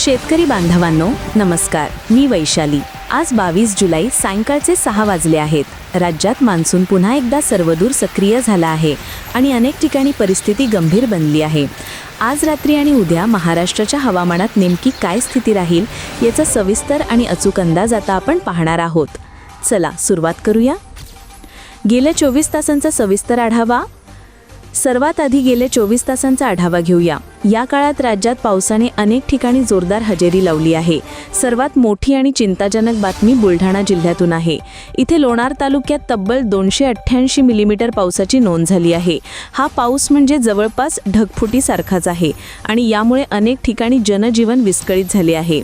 शेतकरी बांधवांनो नमस्कार. मी वैशाली. आज बावीस जुलै सायंकाळचे सहा वाजले आहेत. राज्यात मान्सून पुन्हा एकदा सर्वदूर सक्रिय झाला आहे आणि अनेक ठिकाणी परिस्थिती गंभीर बनली आहे. आज रात्री आणि उद्या महाराष्ट्राच्या हवामानात नेमकी काय स्थिती राहील याचा सविस्तर आणि अचूक अंदाज आता आपण पाहणार आहोत. चला सुरुवात करूया. गेल्या चोवीस तासांचा सविस्तर आढावा सर्वात आधी गेले चोवीस तासांचा आढावा घेऊया. या काळात राज्यात पावसाने अनेक ठिकाणी जोरदार हजेरी लावली आहे. सर्वात मोठी आणि चिंताजनक बातमी बुलढाणा जिल्ह्यातून आहे. इथे लोणार तालुक्यात तब्बल दोनशे अठ्ठ्याऐंशी मिलीमीटर पावसाची नोंद झाली आहे. हा पाऊस म्हणजे जवळपास ढगफुटीसारखाच आहे आणि यामुळे अनेक ठिकाणी जनजीवन विस्कळीत झाले आहे.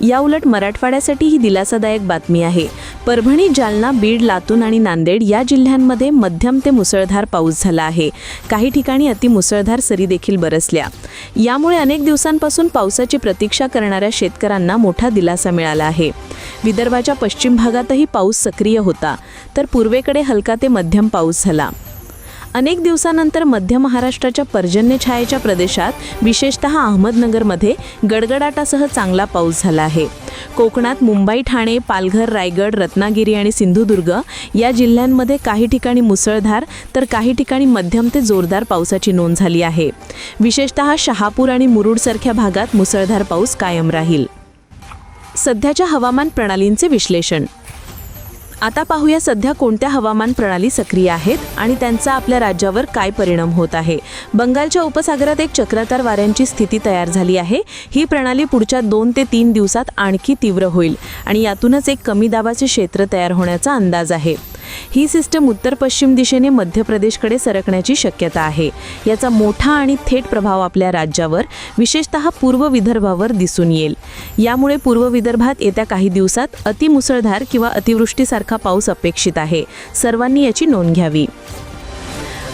याउलट मराठवाड्यासाठी ही दिलासादायक बातमी आहे. परभणी जालना बीड लातूर आणि नांदेड या जिल्ह्यांमध्ये मध्यम ते मुसळधार पाऊस झाला आहे. काही ठिकाणी अतिमुसळधार सरी देखील बरसल्या. यामुळे अनेक दिवसांपासून पावसाची प्रतीक्षा करणाऱ्या शेतकऱ्यांना मोठा दिलासा मिळाला आहे. विदर्भाच्या पश्चिम भागातही पाऊस सक्रिय होता तर पूर्वेकडे हलका ते मध्यम पाऊस झाला. अनेक दिवसानंतर मध्य महाराष्ट्राच्या पर्जन्य छायेच्या प्रदेशात विशेषतः अहमदनगरमध्ये गडगडाटासह चांगला पाऊस झाला आहे. कोकणात मुंबई ठाणे पालघर रायगड रत्नागिरी आणि सिंधुदुर्ग या जिल्ह्यांमध्ये काही ठिकाणी मुसळधार तर काही ठिकाणी मध्यम ते जोरदार पावसाची नोंद झाली आहे. विशेषतः शहापूर आणि मुरुडसारख्या भागात मुसळधार पाऊस कायम राहील. सध्याच्या हवामान प्रणालींचे विश्लेषण आता पाहूया सध्या कोणत्या हवामान प्रणाली सक्रिय आहेत आणि त्यांचा आपल्या राज्यावर काय परिणाम होत आहे. बंगालच्या उपसागरात एक चक्रातार वाऱ्यांची स्थिती तयार झाली आहे. ही प्रणाली पुढच्या दोन ते तीन दिवसात आणखी तीव्र होईल आणि यातूनच एक कमी दाबाचे क्षेत्र तयार होण्याचा अंदाज आहे. ही सिस्टम उत्तर पश्चिम दिशेने मध्य प्रदेशकडे सरकण्याची शक्यता आहे. याचा मोठा आणि थेट प्रभाव आपल्या राज्यावर विशेषतः पूर्व विदर्भावर दिसून येईल. यामुळे पूर्व विदर्भात येत्या काही दिवसात अतिमुसळधार किंवा अतिवृष्टीसारखा पाऊस अपेक्षित आहे. सर्वांनी याची नोंद घ्यावी.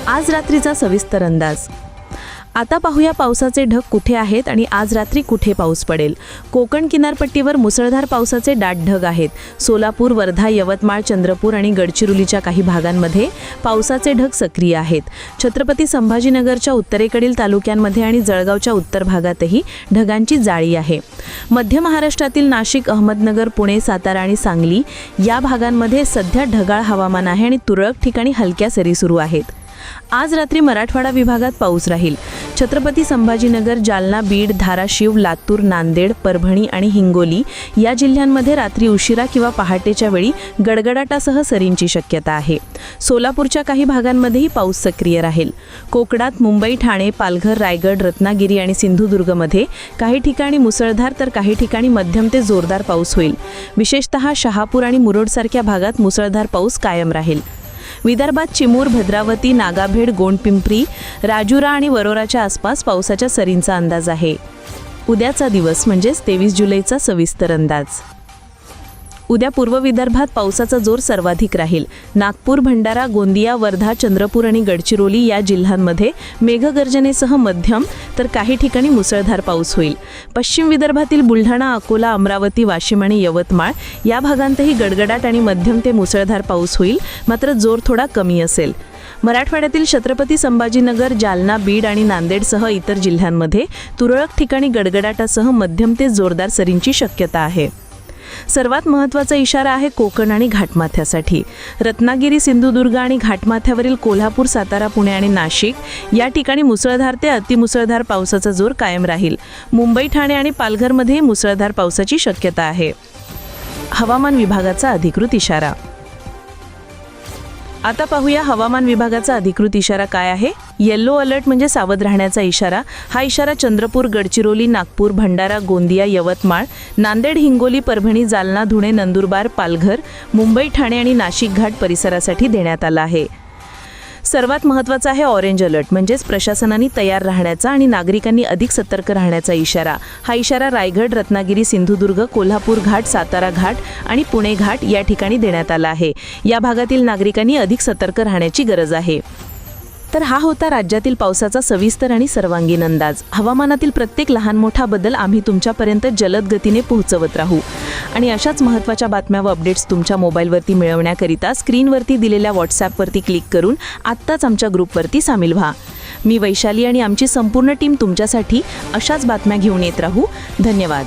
आज रात्रीचा सविस्तर अंदाज. आता पाहूया पावसाचे ढग कुठे आहेत आणि आज रात्री कुठे पाऊस पडेल. कोकण किनारपट्टीवर मुसळधार पावसाचे दाट ढग आहेत. सोलापूर वर्धा यवतमाळ चंद्रपूर आणि गडचिरोलीच्या काही भागांमध्ये पावसाचे ढग सक्रिय आहेत. छत्रपती संभाजीनगरच्या उत्तरेकडील तालुक्यांमध्ये आणि जळगावच्या उत्तर भागातही ढगांची जाळी आहे. मध्य महाराष्ट्रातील नाशिक अहमदनगर पुणे सातारा आणि सांगली या भागांमध्ये सध्या ढगाळ हवामान आहे आणि तुरळक ठिकाणी हलक्या सरी सुरू आहेत. आज रात्री मराठवाडा विभागात पाऊस राहील. छत्रपती संभाजीनगर जालना बीड धाराशिव लातूर नांदेड परभणी आणि हिंगोली या जिल्ह्यांमध्ये रात्री उशिरा किंवा पहाटेच्या वेळी गडगडाटासह सरींची शक्यता आहे. सोलापूरच्या काही भागांमध्येही पाऊस सक्रिय राहील. कोकणात मुंबई ठाणे पालघर रायगड रत्नागिरी आणि सिंधुदुर्गमध्ये काही ठिकाणी मुसळधार तर काही ठिकाणी मध्यम ते जोरदार पाऊस होईल. विशेषतः शहापूर आणि मुरुडसारख्या भागात मुसळधार पाऊस कायम राहील. विदर्भात चिमूर भद्रावती नागाभेड गोंडपिंपरी राजुरा आणि वरोराच्या आसपास पावसाच्या सरींचा अंदाज आहे. उद्याचा दिवस म्हणजेच तेवीस जुलैचा सविस्तर अंदाज. उद्या पूर्व विदर्भात पावसाचा जोर सर्वाधिक राहील. नागपूर भंडारा गोंदिया वर्धा चंद्रपूर आणि गडचिरोली या जिल्ह्यांमध्ये मेघगर्जनेसह मध्यम तर काही ठिकाणी मुसळधार पाऊस होईल. पश्चिम विदर्भातील बुलढाणा अकोला अमरावती वाशिम आणि यवतमाळ या भागांतही गडगडाट आणि मध्यम ते मुसळधार पाऊस होईल मात्र जोर थोडा कमी असेल. मराठवाड्यातील छत्रपती संभाजीनगर जालना बीड आणि नांदेडसह इतर जिल्ह्यांमध्ये तुरळक ठिकाणी गडगडाटासह मध्यम ते जोरदार सरींची शक्यता आहे. सर्वात महत्त्वाचा इशारा आहे कोकण आणि घाटमाथ्यासाठी. रत्नागिरी सिंधुदुर्ग आणि घाटमाथ्यावरील कोल्हापूर सातारा पुणे आणि नाशिक या ठिकाणी मुसळधार ते अतिमुसळधार पावसाचा जोर कायम राहील. मुंबई ठाणे आणि पालघरमध्येही मुसळधार पावसाची शक्यता आहे. हवामान विभागाचा अधिकृत इशारा. आता पाहूया हवामान विभागाचा अधिकृत इशारा काय आहे. येल्लो अलर्ट म्हणजे सावध राहण्याचा इशारा. हा इशारा चंद्रपूर गडचिरोली नागपूर भंडारा गोंदिया यवतमाळ नांदेड हिंगोली परभणी जालना धुळे नंदुरबार पालघर मुंबई ठाणे आणि नाशिक घाट परिसरासाठी देण्यात आला आहे. सर्वात महत्त्वाचा आहे ऑरेंज अलर्ट म्हणजेच प्रशासनाने तयार राहण्याचा आणि नागरिकांनी अधिक सतर्क राहण्याचा इशारा. हा इशारा रायगड रत्नागिरी सिंधुदुर्ग कोल्हापूर घाट सातारा घाट आणि पुणे घाट या ठिकाणी देण्यात आला आहे. या भागातील नागरिकांनी अधिक सतर्क राहण्याची गरज आहे. तर हा होता राज्यातील पावसाचा सविस्तर आणि सर्वांगीण अंदाज. हवामानातील प्रत्येक लहान मोठा बदल आम्ही तुमच्यापर्यंत जलद गतीने पोहोचवत राहू. आणि अशाच महत्त्वाच्या बातम्या व अपडेट्स तुमच्या मोबाईलवरती मिळवण्याकरिता स्क्रीनवरती दिलेल्या व्हॉट्सॲपवरती क्लिक करून आत्ताच आमच्या ग्रुपवरती सामील व्हा. मी वैशाली आणि आमची संपूर्ण टीम तुमच्यासाठी अशाच बातम्या घेऊन येत राहू. धन्यवाद.